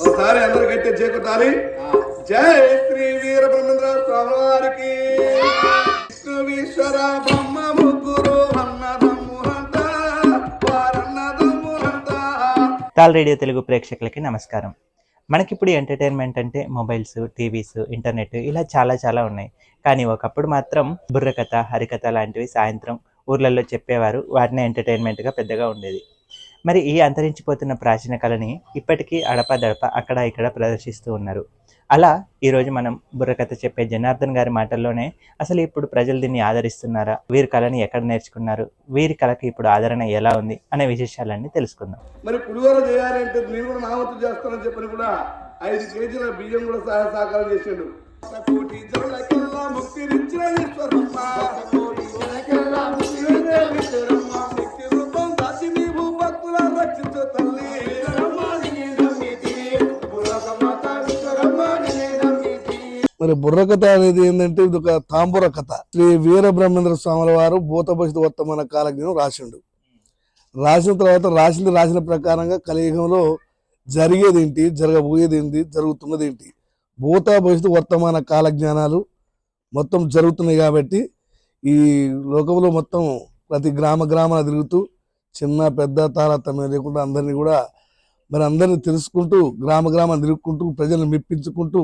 ఒకసారి అందరు గట్టి జై శ్రీ వీరబ్రహ్మేంద్ర స్వామి వారికి. విశ్వర బ్రహ్మ ముగ్గురు తాల్ రేడియో తెలుగు ప్రేక్షకులకి నమస్కారం. మనకిప్పుడు ఎంటర్టైన్మెంట్ అంటే మొబైల్స్ టీవీస్ ఇంటర్నెట్ ఇలా చాలా చాలా ఉన్నాయి. కానీ ఒకప్పుడు మాత్రం బుర్రకథ హరికథ లాంటివి సాయంత్రం ఊర్లలో చెప్పేవారు. వాటిని ఎంటర్టైన్మెంట్గా పెద్దగా ఉండేది. మరి ఈ అంతరించిపోతున్న ప్రాచీన కళని ఇప్పటికీ అడపదడప అక్కడ ఇక్కడ ప్రదర్శిస్తూ ఉన్నారు. అలా ఈరోజు మనం బుర్రకథ చెప్పే జనార్దన్ గారి మాటల్లోనే అసలు ఇప్పుడు ప్రజలు దీన్ని ఆదరిస్తున్నారా? వీరి కళని ఎక్కడ నేర్చుకున్నారు? వీరి కళకి ఇప్పుడు ఆదరణ ఎలా ఉంది? అనే విశేషాలన్నీ తెలుసుకుందాం. మరి పులిహోర చేయాలంటే నేను కూడా నా చేస్తానని చెప్పని కూడా ఐదు కేజీల బియ్యం కూడా సహాయ సహకారం చేసాడు. రక్షించు తల్లి. మరి బుర్ర కథ అనేది ఏంటంటే ఇది ఒక తాంబూర కథ. శ్రీ వీర బ్రహ్మేంద్ర స్వాముల వారు భూత భవిష్యత్ వర్తమాన కాలజ్ఞం రాసిండు. రాసిన తర్వాత రాసింది రాసిన ప్రకారంగా కలియుగంలో జరిగేది ఏంటి జరగబోయేది ఏంటి జరుగుతున్నది ఏంటి? భూత భవిష్యత్తు వర్తమాన కాలజ్ఞానాలు మొత్తం జరుగుతున్నాయి కాబట్టి ఈ లోకంలో మొత్తం ప్రతి గ్రామ గ్రామాల తిరుగుతూ చిన్న పెద్ద తారతమ్యం లేకుండా అందరినీ కూడా మరి అందరిని తెలుసుకుంటూ గ్రామ గ్రామాన్ని తిరుగుకుంటూ ప్రజలను మెప్పించుకుంటూ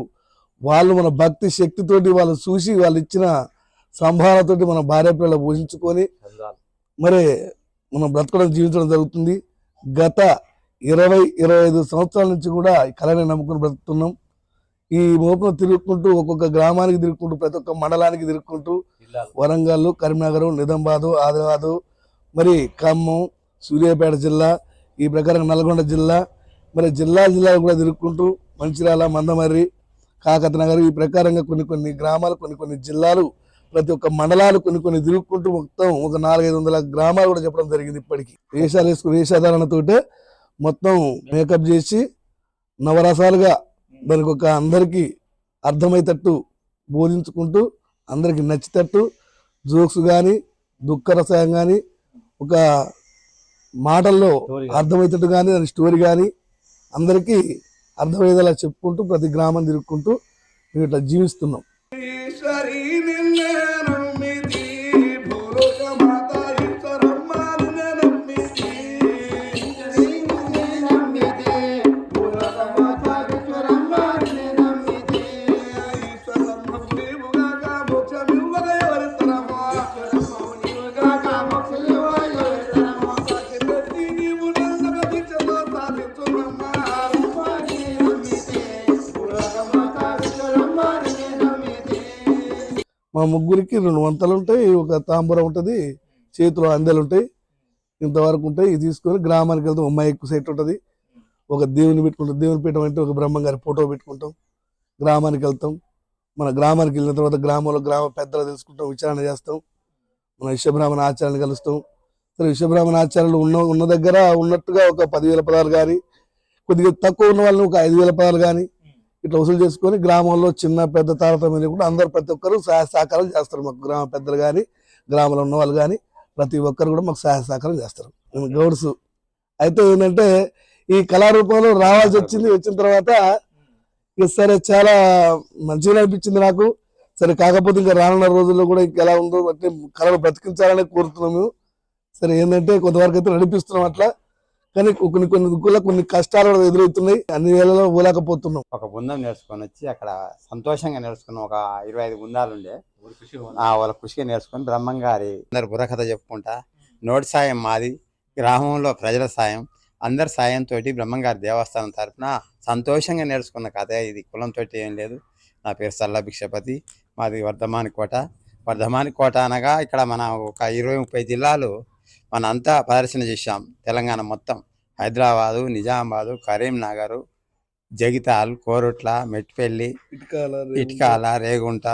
వాళ్ళు మన భక్తి శక్తితోటి వాళ్ళు చూసి వాళ్ళు ఇచ్చిన సంభావనతోటి మన భార్య పిల్లలు పోషించుకొని మరి మనం బ్రతకడం జీవించడం జరుగుతుంది. గత ఇరవై ఇరవై ఐదు సంవత్సరాల నుంచి కూడా ఈ కళని నమ్ముకుని బ్రతుకుతున్నాం. ఈ మోపును తిరుగుకుంటూ ఒక్కొక్క గ్రామానికి తిరుగుకుంటూ ప్రతి ఒక్క మండలానికి తిరుగుకుంటూ వరంగల్ కరీంనగర్ నిజామాబాదు ఆదిలాబాదు మరి ఖమ్మం సూర్యాపేట జిల్లా ఈ ప్రకారం నల్గొండ జిల్లా మరి జిల్లా జిల్లాలు కూడా తిరుగుకుంటూ మంచిర్యాల మందమర్రి కాకతనగర్ ఈ ప్రకారంగా కొన్ని కొన్ని గ్రామాలు కొన్ని కొన్ని జిల్లాలు ప్రతి ఒక్క మండలాలు కొన్ని కొన్ని తిరుగుకుంటూ మొత్తం ఒక నాలుగైదు వందల గ్రామాలు కూడా చెప్పడం జరిగింది ఇప్పటికీ. వేషాలు వేసుకుని వేషాధారణతోటే మొత్తం మేకప్ చేసి నవరసాలుగా దానికి ఒక అందరికీ అర్థమయ్యేటట్టు బోధించుకుంటూ అందరికీ నచ్చేటట్టు జోక్స్ కానీ దుఃఖరసాయం కానీ ఒక మాటల్లో అర్థమయ్యేటట్టు కానీ దాని స్టోరీ కానీ అందరికీ అర్థమయ్యేలా చెప్పుకుంటూ ప్రతి గ్రామం తిరుగుకుంటూ మేము ఇట్లా జీవిస్తున్నాం. మా ముగ్గురికి రెండు వంతలు ఉంటాయి ఒక తాంబూరం ఉంటుంది చేతిలో అందెలు ఉంటాయి. ఇంతవరకు ఉంటాయి ఇది తీసుకొని గ్రామానికి వెళ్తాం అమ్మాయి ఎక్కువ సైట్ ఉంటుంది. ఒక దేవుని పెట్టుకుంటాం. దేవుని పీఠం అంటే ఒక బ్రహ్మంగారి ఫోటో పెట్టుకుంటాం. గ్రామానికి వెళ్తాం. మన గ్రామానికి వెళ్ళిన తర్వాత గ్రామంలో గ్రామ పెద్దలు తెలుసుకుంటాం విచారణ చేస్తాం. మన విశ్వబ్రాహ్మణ ఆచార్యాన్ని కలుస్తాం. సరే విశ్వబ్రాహ్మణ ఆచార్యులు ఉన్న ఉన్న దగ్గర ఉన్నట్టుగా ఒక పదివేల పదాలు కానీ కొద్దిగా తక్కువ ఉన్న వాళ్ళని ఒక ఐదు వేల పదాలు కానీ ఇట్లా వసూలు చేసుకొని గ్రామంలో చిన్న పెద్ద తారతమ్యం లేకుండా అందరు ప్రతి ఒక్కరు సహాయ సహకారం చేస్తారు. మాకు గ్రామ పెద్దలు కానీ గ్రామంలో ఉన్న వాళ్ళు కానీ ప్రతి ఒక్కరు కూడా మాకు సహాయ సహకారం చేస్తారు. మేము గౌడ్స్. అయితే ఏంటంటే ఈ కళారూపంలో రావాల్సి వచ్చింది వచ్చిన తర్వాత ఇక సరే చాలా మంచిగా అనిపించింది నాకు. సరే కాకపోతే ఇంకా రానున్న రోజుల్లో కూడా ఇంకా ఎలా ఉందో అంటే కళను బ్రతికించాలని కోరుతున్నాము. మేము సరే ఏంటంటే కొంతవరకు అయితే నడిపిస్తున్నాం అట్లా. కానీ కొన్ని కొన్ని దుక్కుల కొన్ని కష్టాలు కూడా ఎదురవుతున్నాయి. అన్ని వేళలో పోలేకపోతున్నాం. ఒక బృందం నేర్చుకొని వచ్చి అక్కడ సంతోషంగా నేర్చుకున్న ఒక ఇరవై ఐదు బృందాలు ఉండే. ఆ వాళ్ళ కృషిగా నేర్చుకొని బ్రహ్మంగారి అందరు బుర్రకథ చెప్పుకుంటా. నోటి సాయం మాది. గ్రామంలో ప్రజల సాయం. అందరి సాయంతో బ్రహ్మంగారి దేవస్థానం తరపున సంతోషంగా నేర్చుకున్న కథ ఇది. కులంతో ఏం లేదు. నా పేరు సల్లా భిక్షపతి. మాది వర్ధమాని కోట. వర్ధమాని కోట అనగా ఇక్కడ మన ఒక ఇరవై ముప్పై జిల్లాలు మన అంతా ప్రదర్శన చేశాం. తెలంగాణ మొత్తం. హైదరాబాదు నిజామాబాదు కరీంనగర్ జగితాల్ కోరుట్ల మెట్పల్లి ఇటుకాల ఇటుకాల రేగుంట.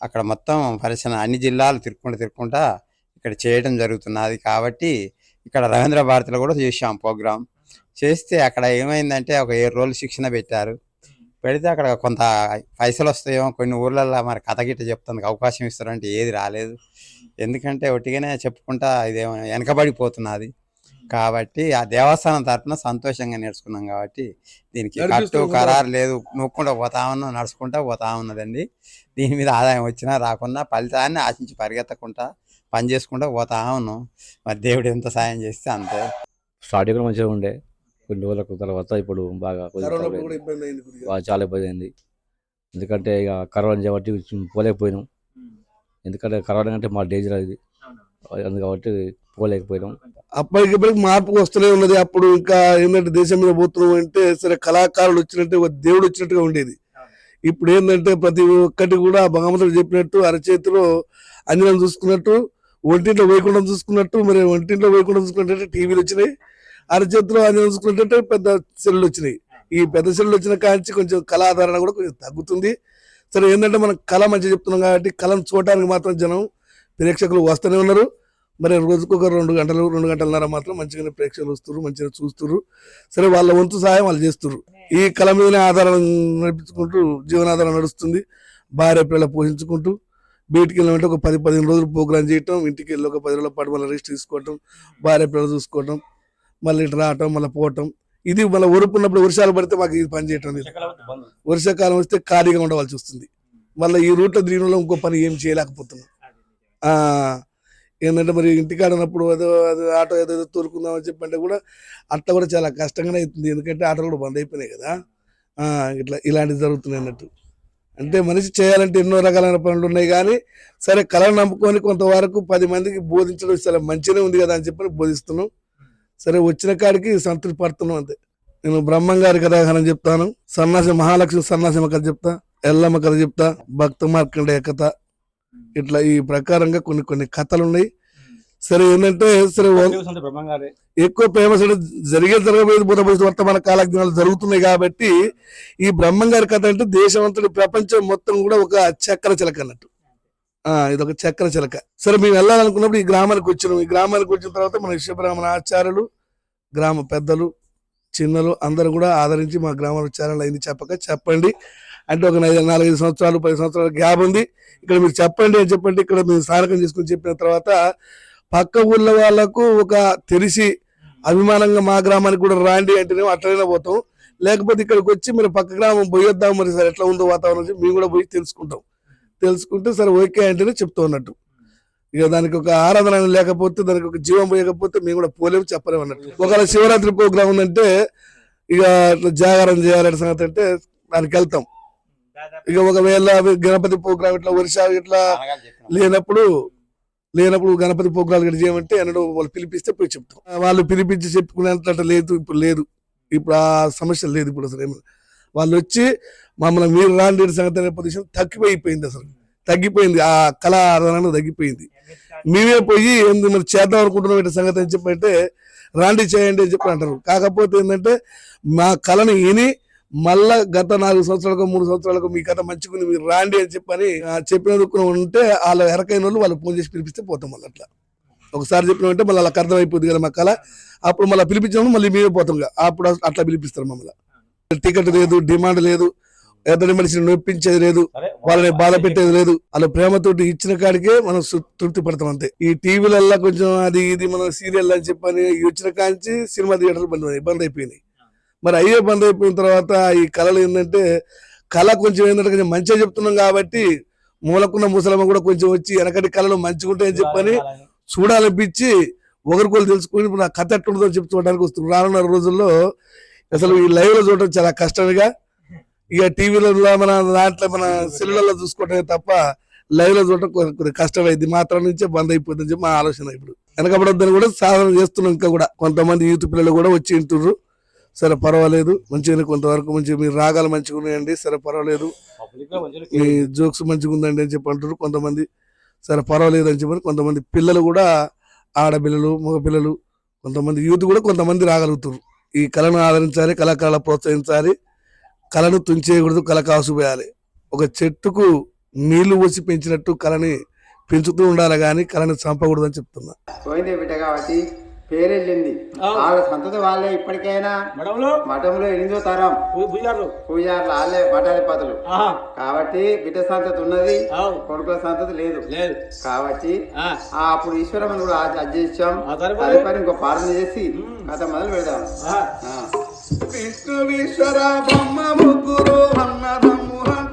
అక్కడ మొత్తం పరిశ్రమ అన్ని జిల్లాలు తిరుక్కుంటూ తిరుక్కుంటా ఇక్కడ చేయడం జరుగుతున్నది. కాబట్టి ఇక్కడ రవీంద్ర భారతిలో కూడా చేసాం ప్రోగ్రామ్ చేస్తే అక్కడ ఏమైందంటే ఒక ఏడు రోజులు శిక్షణ పెట్టారు. పెడితే అక్కడ కొంత పైసలు వస్తాయేమో కొన్ని ఊర్లలో మరి కథ గిట్ట చెప్తానికి అవకాశం ఇస్తారంటే ఏది రాలేదు. ఎందుకంటే ఒట్టిగానే చెప్పుకుంటా ఇదేమో వెనకబడిపోతున్నది. కాబట్టి ఆ దేవస్థానం తరపున సంతోషంగా నేర్చుకున్నాం కాబట్టి దీనికి కట్టు ఖరారు లేదు. నొక్కుండా పోతా ఉన్నాం నడుచుకుంటా పోతా ఉన్నదండి. దీని మీద ఆదాయం వచ్చినా రాకున్నా ఫలితాన్ని ఆశించి పరిగెత్తకుండా పని చేసుకుంటా పోతా ఉన్నాం. మరి దేవుడు ఎంత సాయం చేస్తే అంతే. స్టార్టింగ్లో మంచిగా ఉండే. కొన్ని రోజులకు తర్వాత ఇప్పుడు బాగా. కూడా చాలా ఇబ్బంది అయింది. ఎందుకంటే ఇక కరోనా చేయబట్టి పోలేకపోయినాం. ఎందుకంటే కరోనా అంటే మా డేంజర్ అది. అందు కాబట్టి పోలేకపోయినాం. అప్పటికి ఇప్పటికి మార్పు వస్తూనే ఉన్నది. అప్పుడు ఇంకా ఏంటంటే దేశం మీద పోతున్నాం అంటే సరే కళాకారులు వచ్చినట్టు ఒక దేవుడు వచ్చినట్టుగా ఉండేది. ఇప్పుడు ఏంటంటే ప్రతి ఒక్కటి కూడా భగవంతుడు చెప్పినట్టు అరచేతిలో అంజనం చూసుకున్నట్టు ఒంటింట్లో వైకుంఠం చూసుకున్నట్టు మరి ఒంటింట్లో వైకుంఠం చూసుకున్నట్టు టీవీలు వచ్చినాయి. అరచేతిలో అంజనం చూసుకున్నట్టు పెద్ద సెల్లు వచ్చినాయి. ఈ పెద్ద సెల్లు వచ్చిన కాంచి కొంచెం కళాధారణ కూడా కొంచెం తగ్గుతుంది. సరే ఏంటంటే మనం కళ మంచి చెప్తున్నాం కాబట్టి కళను చూడడానికి మాత్రం జనం ప్రేక్షకులు వస్తూనే ఉన్నారు. మరి రోజుకు ఒక రెండు గంటలు రెండు గంటలన్నర మాత్రం మంచిగానే ప్రేక్షకులు వస్తారు మంచిగా చూస్తారు సరే వాళ్ళ వంతు సహాయం వాళ్ళు చేస్తారు ఈ కళ మీదనే ఆధారం నడిపించుకుంటూ జీవనాధారం నడుస్తుంది. భార్య పిల్లలు పోషించుకుంటూ బయటికి వెళ్ళామంటే ఒక పది పదిహేను రోజులు ప్రోగ్రామ్ చేయటం ఇంటికి వెళ్ళి ఒక పది రోజుల పాటు మళ్ళీ రెస్ట్ తీసుకోవటం భార్య పిల్లలు చూసుకోవటం మళ్ళీ ఇటు రావటం మళ్ళీ పోవటం ఇది మళ్ళీ ఉరుపున్నప్పుడు వర్షాలు పడితే మాకు ఇది పని చేయటం లేదు. వర్షాకాలం వస్తే ఖాళీగా ఉండవలసి వస్తుంది. మళ్ళీ ఈ రూట్లో దీనిలో ఇంకో పని ఏం చేయలేకపోతున్నాం. ఆ, ఏంటంటే మరి ఇంటికాడ ఉన్నప్పుడు ఏదో అది ఆటో ఏదో తోలుకుందాం అని చెప్పంటే కూడా అట్లా కూడా చాలా కష్టంగానే అవుతుంది. ఎందుకంటే ఆటోలు కూడా బంద్ అయిపోయినాయి కదా. ఆ, ఇట్లా ఇలాంటివి జరుగుతున్నాయి అన్నట్టు. అంటే మనిషి చేయాలంటే ఎన్నో రకాలైన పనులు ఉన్నాయి కానీ సరే కళను నమ్ముకొని కొంతవరకు పది మందికి బోధించడం చాలా మంచిగానే ఉంది కదా అని చెప్పని బోధిస్తున్నాం. సరే వచ్చిన కాడికి సంతృప్తి పడుతున్నాం అంతే. నేను బ్రహ్మం గారి కథాగానం చెప్తాను. సన్నాసి మహాలక్ష్మి సన్నాసిమ కథ చెప్తా ఎల్లమ్మ కథ చెప్తా భక్త మార్కండేయ కథ. ఇట్లా ఈ ప్రకారంగా కొన్ని కొన్ని కథలు ఉన్నాయి సరే ఏంటంటే సరే ఎక్కువ ఫేమస్ అంటే జరిగే జరగబోయేది బుధ భవిష్యత్తు వర్తమాన కాలజ్ఞానాలు జరుగుతున్నాయి కాబట్టి ఈ బ్రహ్మం గారి కథ అంటే దేశమంతటి ప్రపంచం మొత్తం కూడా ఒక చక్ర చిలక అన్నట్టు. ఇది ఒక చక్ర చిలక. సరే మేము వెళ్ళాలనుకున్నప్పుడు ఈ గ్రామానికి వచ్చినాం ఈ గ్రామానికి వచ్చిన తర్వాత మన విశ్వబ్రాహ్మణ ఆచార్యులు గ్రామ పెద్దలు చిన్నలు అందరూ కూడా ఆదరించి మా గ్రామ విచారాలు అయింది చెప్పక చెప్పండి. అంటే ఒక నై- నాలుగైదు సంవత్సరాలు పది సంవత్సరాల గ్యాప్ ఉంది. ఇక్కడ మీరు చెప్పండి అని చెప్పండి ఇక్కడ మేము స్థానకం చేసుకుని చెప్పిన తర్వాత పక్క ఊళ్ళ వాళ్ళకు ఒక తెలిసి అభిమానంగా మా గ్రామానికి కూడా రాండి అంటేనే అట్లనే పోతాం. లేకపోతే ఇక్కడికి వచ్చి మీరు పక్క గ్రామం పోయొద్దాం మరి సార్ ఎట్లా ఉందో వాతావరణం మేము కూడా పోయి తెలుసుకుంటాం. తెలుసుకుంటే సరే ఓకే అంటేనే చెప్తూ ఉన్నట్టు. ఇక దానికి ఒక ఆరాధన లేకపోతే దానికి ఒక జీవం పోయకపోతే మేము కూడా పోలేము చెప్పలేము అన్నట్టు. ఒకవేళ శివరాత్రి ప్రోగ్రామ్ ఉందంటే ఇక ఇట్లా జాగారం చేయాలనే సంగతి అంటే దానికి వెళ్తాం. ఇక ఒకవేళ అవి గణపతి ప్రోగ్రామ్ ఇట్లా వర్ష ఇట్లా లేనప్పుడు లేనప్పుడు గణపతి ప్రోగ్రాలు ఇక్కడ చేయమంటే ఎన్నడో వాళ్ళు పిలిపిస్తే పోయి చెప్తాం. వాళ్ళు పిలిపించి చెప్పుకునేంత లేదు ఇప్పుడు లేదు. ఇప్పుడు ఆ సమస్య లేదు ఇప్పుడు అసలు ఏమైనా వాళ్ళు వచ్చి మమ్మల్ని మీరు రాండి సంగతి అనే పొజిషన్ తగ్గిపోయిపోయింది అసలు. తగ్గిపోయింది. ఆ కళ ఆరాధన తగ్గిపోయింది. మేమే పోయి ఏంది మరి చేద్దాం అనుకుంటున్నాం ఇటు సంగతి అని చెప్పంటే రాండి చేయండి అని చెప్పి అంటారు. కాకపోతే ఏంటంటే మా కళని విని మళ్ళా గత నాలుగు సంవత్సరాలకు మూడు సంవత్సరాలకు మీ కథ మంచిగుంది మీరు రాండి అని చెప్పని ఆ, చెప్పినందుకు ఉంటే వాళ్ళ ఎరకైన వాళ్ళు వాళ్ళు ఫోన్ చేసి పిలిపిస్తే పోతాం మళ్ళీ అట్లా. ఒకసారి చెప్పినామంటే మళ్ళీ అలా అర్థమైపోద్ది కదా మా కళ. అప్పుడు మళ్ళీ పిలిపించినప్పుడు మళ్ళీ మేమే పోతాం అప్పుడు అట్లా పిలిపిస్తారు మమ్మల్ని. టికెట్ లేదు డిమాండ్ లేదు ఎదుటి మనిషిని నొప్పించేది లేదు వాళ్ళని బాధ పెట్టేది లేదు. వాళ్ళ ప్రేమతోటి ఇచ్చిన కాడికే మనం తృప్తి పడతాం అంతే. ఈ టీవీలల్లో కొంచెం అది ఇది మనం సీరియల్ అని చెప్పని ఈ వచ్చిన కాంచి సినిమా థియేటర్లు బంద్ బంద్ అయిపోయినాయి. మరి అయ్యే బంద్ అయిపోయిన తర్వాత ఈ కళలు ఏంటంటే కళ కొంచెం ఏంటంటే కొంచెం మంచిగా చెప్తున్నాం కాబట్టి మూలకున్న ముసలమ్మ కూడా కొంచెం వచ్చి వెనకటి కళలు మంచిగా ఉంటాయని చెప్పని చూడాలనిపించి ఒకరికొకరు తెలుసుకుని ఇప్పుడు నా కథ ఎట్టుంటుందో చెప్పి చూడడానికి వస్తుంది రానున్న రోజుల్లో అసలు ఈ లైవ్లో చూడడం చాలా కష్టంగా. ఇక టీవీలో మన దాంట్లో మన సెల్లులలో చూసుకోవటమే తప్ప లైవ్లో చూడటం కొద్దిగా కష్టమైంది. మాత్రం నుంచే బంద్ అయిపోతుందని చెప్పి మా ఆలోచన ఇప్పుడు. వెనకబడొద్దని కూడా సాధన చేస్తున్నాం ఇంకా కూడా. కొంతమంది యూత్ పిల్లలు కూడా వచ్చి వింటుర్రు. సరే పర్వాలేదు. మంచిగా కొంతవరకు మంచిగా మీరు రాగాలు మంచిగా ఉన్నాయండి. సరే పర్వాలేదు. మీ జోక్స్ మంచిగా ఉందండి అని చెప్పి అంటారు కొంతమంది సరే పర్వాలేదు అని చెప్పని కొంతమంది పిల్లలు కూడా ఆడపిల్లలు మగ పిల్లలు కొంతమంది యూత్ కూడా కొంతమంది రాగలుగుతారు ఈ కళను ఆదరించాలి కళాకారుల ప్రోత్సహించాలి. కళను తుంచేయకూడదు కళ కాసుపోయాలి ఒక చెట్టుకు నీళ్ళు పోసి పెంచినట్టు కళని పెంచుతూ ఉండాలి కానీ కళని చంపకూడదు అని చెప్తున్నా. పోయిందే బిడ్డ కాబట్టి పేరు వెళ్ళింది వాళ్ళ సంతతి వాళ్ళే ఇప్పటికైనా మఠంలో? ఎనిమిదో తరం. పూజారులు. వాళ్ళే మఠాధిపతులు. కాబట్టి బిడ్డ సంతతి ఉన్నది కొడుకుల సంతతి లేదు. లేదు. కాబట్టి అప్పుడు ఈశ్వరమ్మని కూడా అధ్యక్షం తదుపరి ఇంకో పాలన చేసి కథ మొదలు పెడదాం. ఆ. విష్ణువీశ్వర బ్రహ్మ ముగ్గురు అన్నదమ్ములంత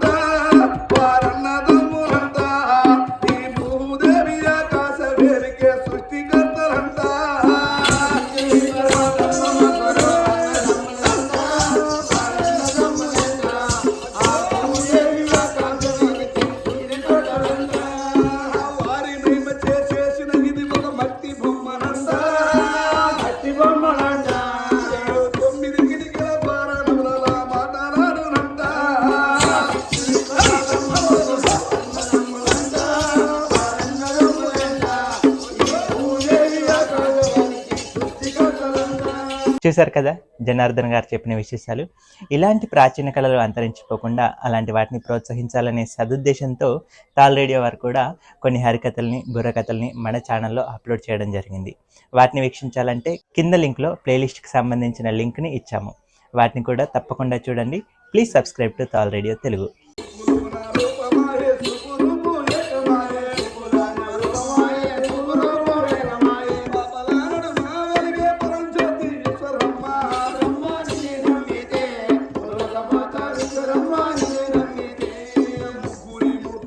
చూశారు కదా జనార్దన్ గారు చెప్పిన విశేషాలు? ఇలాంటి ప్రాచీన కళలు అంతరించిపోకుండా అలాంటి వాటిని ప్రోత్సహించాలనే సదుద్దేశంతో తాల్ రేడియో వారు కూడా కొన్ని హరికథల్ని బుర్రకథల్ని మన ఛానల్లో అప్లోడ్ చేయడం జరిగింది. వాటిని వీక్షించాలంటే కింద లింక్లో ప్లేలిస్ట్కి సంబంధించిన లింక్ని ఇచ్చాము. వాటిని కూడా తప్పకుండా చూడండి. Please subscribe to Taal radio Telugu.